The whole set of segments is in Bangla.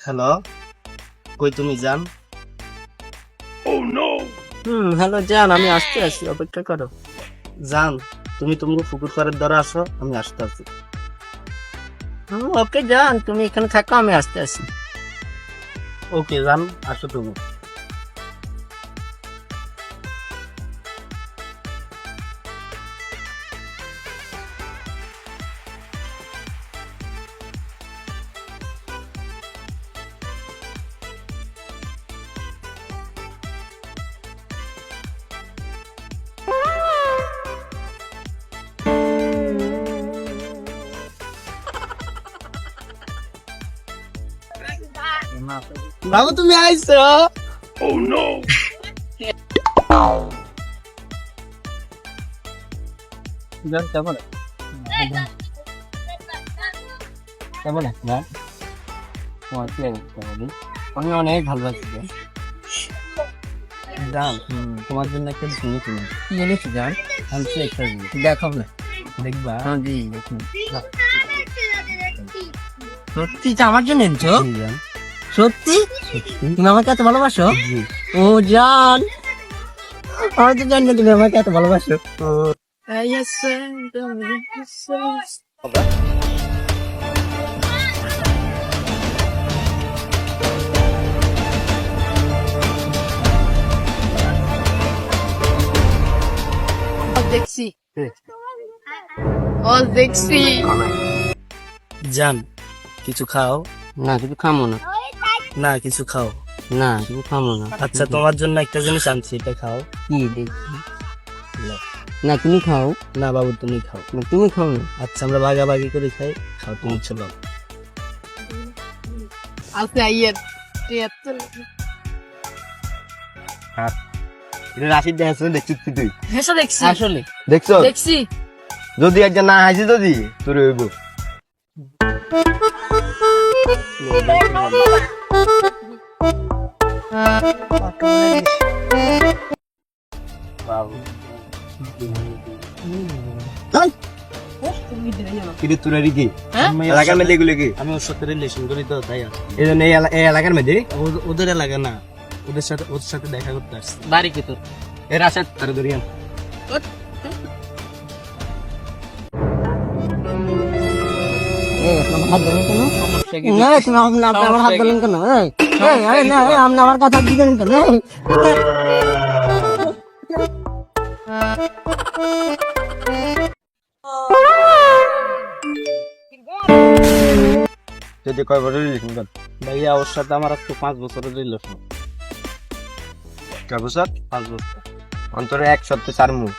হ্যালো কই তুমি যান হুম হ্যালো জান আমি আসতে আছি অপেক্ষা করো। যান তুমি তোমাকে পুকুর পাড়ের দ্বারা আসো আমি আসতে আসি। ওকে যান তুমি এখানে থাকো আমি আসতে আসি। ওকে যান আসো তুমি। বাবু তুমি আইছো জান কেমন কেমন আছে জান তোমার কি? আমি অনেক ভালো আছি জান যান তোমার জন্য একটা জিনিস কিনে কি এনেছি জান আনছি একটা জিনিস। দেখাও না দেখবা? হ্যাঁ জি। দেখুন সত্যি আমার জন্য এনেছো? সত্যি? তুমি আমাকে এত ভালোবাসো? ও জান। আমি তো জানি না তুমি আমাকে এত ভালোবাসো। দেখছি অল দেখছি যান কিছু খাও? না কিছু খামো না। না কিছু খাও। না কিছু খামো না। আচ্ছা তোমার জন্য একটা জিনিস আনছি এটা খাও। কি দেখছি না তুমি খাও। না বাবু তুমি খাও। না তুমি খাও না। আচ্ছা আমরা ভাগাভাগি করে খাই। খাও তুমি চলো। আলতে আইয়ের রাশিদ দেখছ দেখছিস তুই। হেসো দেখছি। আসলে দেখছ? দেখছি। যদি একজন না হাসি যদি তোর হইব। হ্যাঁ? এলাকার মধ্যে এগুলো কি? আমি ওর সাথে রিলেশন করি তো তাই এই জন্য এই এলা- এই এলাকার মধ্যে? ওদের এলাকা না। ওদের সাথে ওর সাথে দেখা করতে আসছি। বাড়ি কি তোর? রাশাদ তার ধরিয়ান হাত ধরেন কেন না তুমি আপনি আপনি আমার হাত ধরেন কেন আপনি কথা দিবেন কেন যদি কয় বছর রিলেশন কর ভাইয়া ওর সাথে আমার আজকে পাঁচ বছরের রিলেশন কয় বছর? পাঁচ বছর। অন্তরে এক সপ্তাহ চার মুখ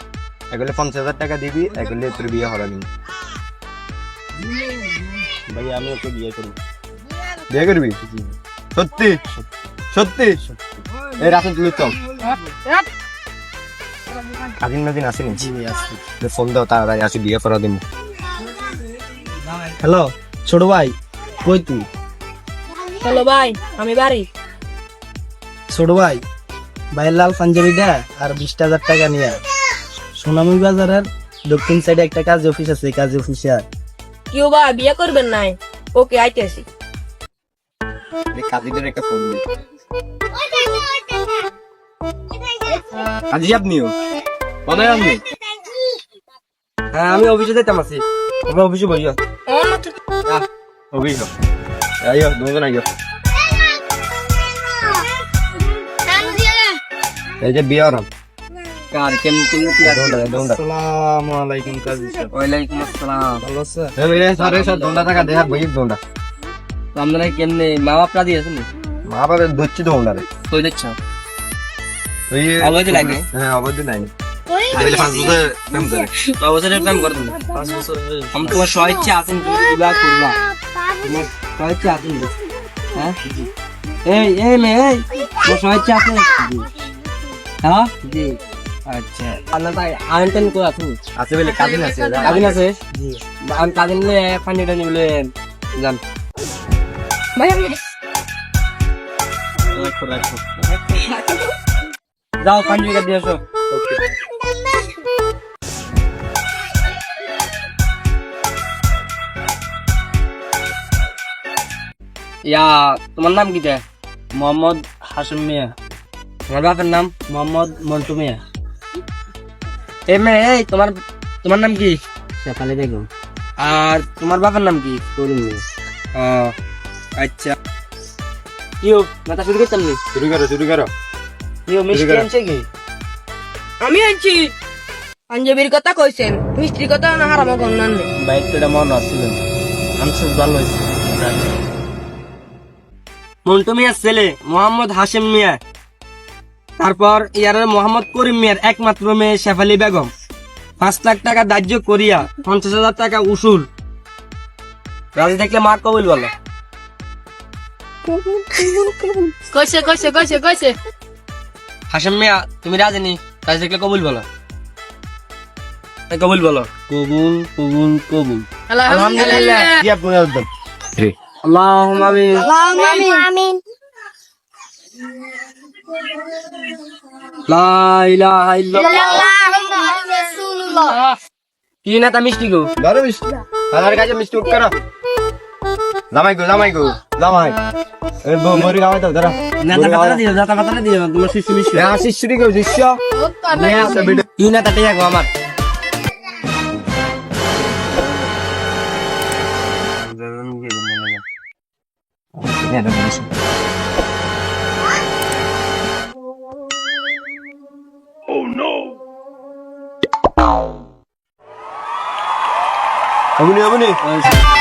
এগুলো পঞ্চাশ হাজার টাকা দিবি এগুলো তোর বিয়ে হরাবি ভাইয়া আমি ওকে বিয়ে করব। বিয়ে করবি? সত্যি? সত্যি? এই তো। কাজিন মাজিন আসেনি? জি ভাই আসছি। ফোন দাও তাড়াতাড়ি আসি বিয়ে করা দিব হ্যালো ছোট ভাই কই তুই? হ্যালো ভাই আমি বাড়ি। ছোট ভাই ভাইয়ের লাল পাঞ্জাবিটা আর বিশ হাজার টাকা নিয়ে। সোনামী বাজারের দক্ষিণ সাইডে একটা কাজ অফিস আছে কাজ অফিসে আয়। কেউ ভাই বিয়ে করবেন নাই? ওকে আইতেছি কাজিদের একটা ফোন দিই। কাজী আপনিও? কোথায় আপনি হ্যাঁ আমি অফিসে যেতাম আছি। আমরা অফিসে বইয়া অভিযোগ আইও দুজন আইও এই যে বিয়ে হরাম কার কেমন কেমন কি আছে? আসসালামু আলাইকুম কাজী সাহেব ওয়ালাইকুম আসসালাম। ভালো আছে? এই মেরে সারে সব দোন্ডা টাকা দেখা বই দোন্ডা তো আপনারা কেমনে মা বাপ রাজি আছেন? মা বাবা ধরছি দোন্ডা রে কই দেখছ ওই অবৈধ লাগে? হ্যাঁ অবৈধ নাই আমি তোমার স্বইচ্ছা বিবাহ করবা। তোমার স্বইচ্ছা? হ্যাঁ? এই এই মে তোমার স্বইচ্ছা আছে? হ্যাঁ? জি। আচ্ছা আপনার তাই আনটেন কো আছে আছে বলে কাজিন আছে কাজিন আছে? জি। আমি কাজিন লে পানি টানি বলে যান ভাই আমি রাখো রাখো। যাও পানি বিঘা দিয়ে আসো। ইয়া তোমার নাম কি মোহাম্মদ হাসিম মিয়া। তোমার বাপের নাম মোহাম্মদ মন্টু মিয়া। এ মেয়ে এই তোমার তোমার নাম কি? শেফালি বেগম। আর তোমার বাপের নাম কি? করিম। মিয়া ও আচ্ছা। কিও মাথা শুরু করতাম নি? শুরু করো শুরু করো। মিষ্টি আনছে কি? আমি আনছি। পাঞ্জাবির কথা কইছেন মিস্ত্রির কথা না হারামো গন্নান নেই বাইক তো এটা মনে ভালো হয়েছে মন্টু মিয়ার ছেলে মোহাম্মদ হাশেম মিয়া। তারপর ইয়ার মোহাম্মদ করিম মিয়ার একমাত্র মেয়ে শেফালি বেগম। পাঁচ লাখ টাকা দাহ্য করিয়া পঞ্চাশ হাজার টাকা উসুল। রাজি দেখলে মা কবুল বলো। কইছে কইছে কইছে কইছে। হাশেম মিয়া তুমি রাজি নি রাজি দেখলে কবুল বলো। কবুল বলো। কবুল কবুল কবুল। আলহামদুলিল্লাহ। কি আপনি আল্লাহুম্মা আমিন। ইল্লাল্লাহ কি না তা মিষ্টি গো? ধরো মিষ্টি। আমার কাছে মিষ্টি উঠ করো জামাই গো জামাই গো জামাই। ব- বড়ি দাও ধরো তা কথা দিও